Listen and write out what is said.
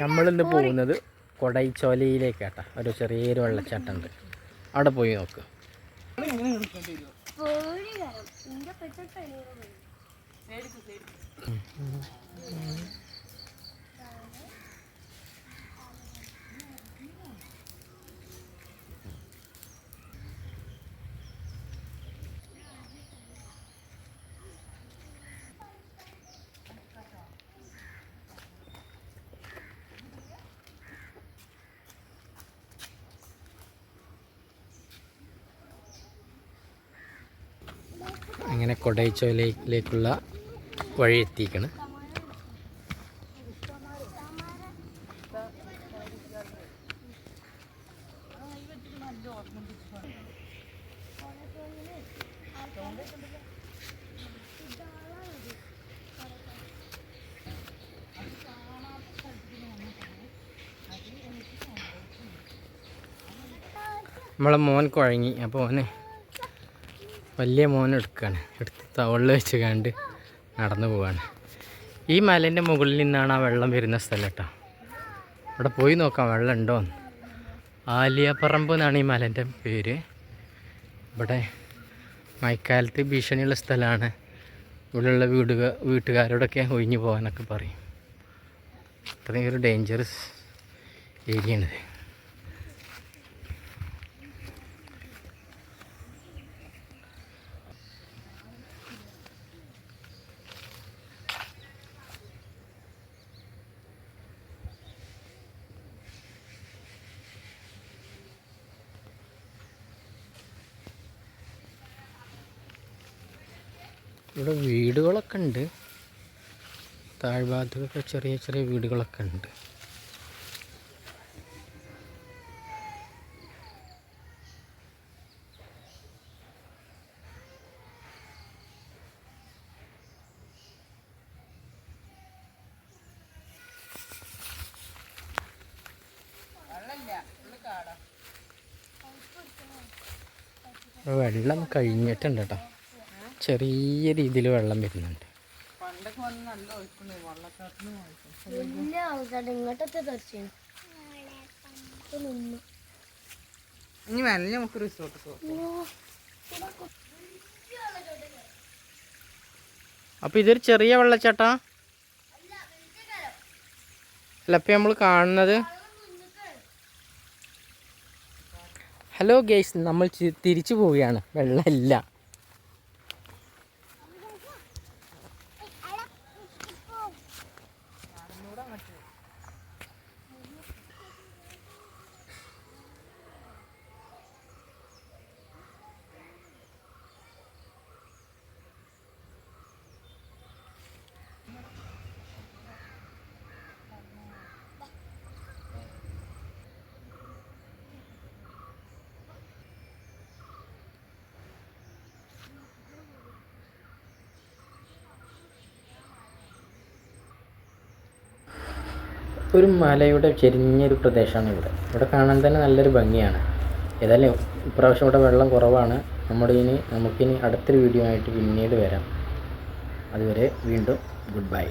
നമ്മളിന്ന് പോകുന്നത് കൊടൈച്ചോലയിലേക്കാട്ട. ഒരു ചെറിയൊരു വെള്ളച്ചാട്ടം ഉണ്ട് അവിടെ പോയി നോക്ക്. അങ്ങനെ കൊടൈച്ചോലയിലേക്കുള്ള വഴി എത്തിക്കണം. നമ്മളെ മോൻ കുഴങ്ങി. അപ്പോൾ ഓനെ വലിയ മോൻ എടുക്കുകയാണ് എടുത്ത് തവളിൽ വെച്ച് കണ്ട് നടന്നു പോവാണ്. ഈ മലേന്റെ മുകളിൽ നിന്നാണ് ആ വെള്ളം വരുന്ന സ്ഥലം കേട്ടോ. അവിടെ പോയി നോക്കാം വെള്ളം ഉണ്ടോ ആലിയപ്പറമ്പ് എന്നാണ് ഈ മലേന്റെ പേര്. ഇവിടെ മഴക്കാലത്ത് ഭീഷണിയുള്ള സ്ഥലമാണ്. ഇവിടെയുള്ള വീടുക വീട്ടുകാരോടൊക്കെ ഒഴിഞ്ഞു പോകാനൊക്കെ പറയും. അത്രയും ഒരു ഡേഞ്ചറസ് ഏരിയ ഏരിയയാണിത് ഇവിടെ വീടുകളൊക്കെ ഉണ്ട്. താഴ്ഭാഗത്തൊക്കെ ചെറിയ ചെറിയ വീടുകളൊക്കെ ഉണ്ട്. വെള്ളം കഴിഞ്ഞിട്ടുണ്ട് കേട്ടോ. ചെറിയ രീതിയിൽ വെള്ളം വരുന്നുണ്ട്. ഇനി വേണല്ലേ നമുക്ക് റിസോർട്ട് അപ്പൊ അപ്പോൾ ഇതൊരു ചെറിയ വെള്ളച്ചാട്ടാ? അല്ല ഇപ്പം നമ്മൾ കാണുന്നത് ഹലോ ഗേസ് നമ്മൾ തിരിച്ചു പോവുകയാണ്. വെള്ളമില്ല. ഒരു മലയുടെ ചെരിഞ്ഞൊരു പ്രദേശമാണ് ഇവിടെ. ഇവിടെ കാണാൻ തന്നെ നല്ലൊരു ഭംഗിയാണ്. ഏതായാലും ഇപ്രാവശ്യം ഇവിടെ വെള്ളം കുറവാണ്. നമ്മുടെ ഇനി നമുക്കിനി അടുത്തൊരു വീഡിയോ ആയിട്ട് പിന്നീട് വരാം. അതുവരെ വീണ്ടും ഗുഡ് ബൈ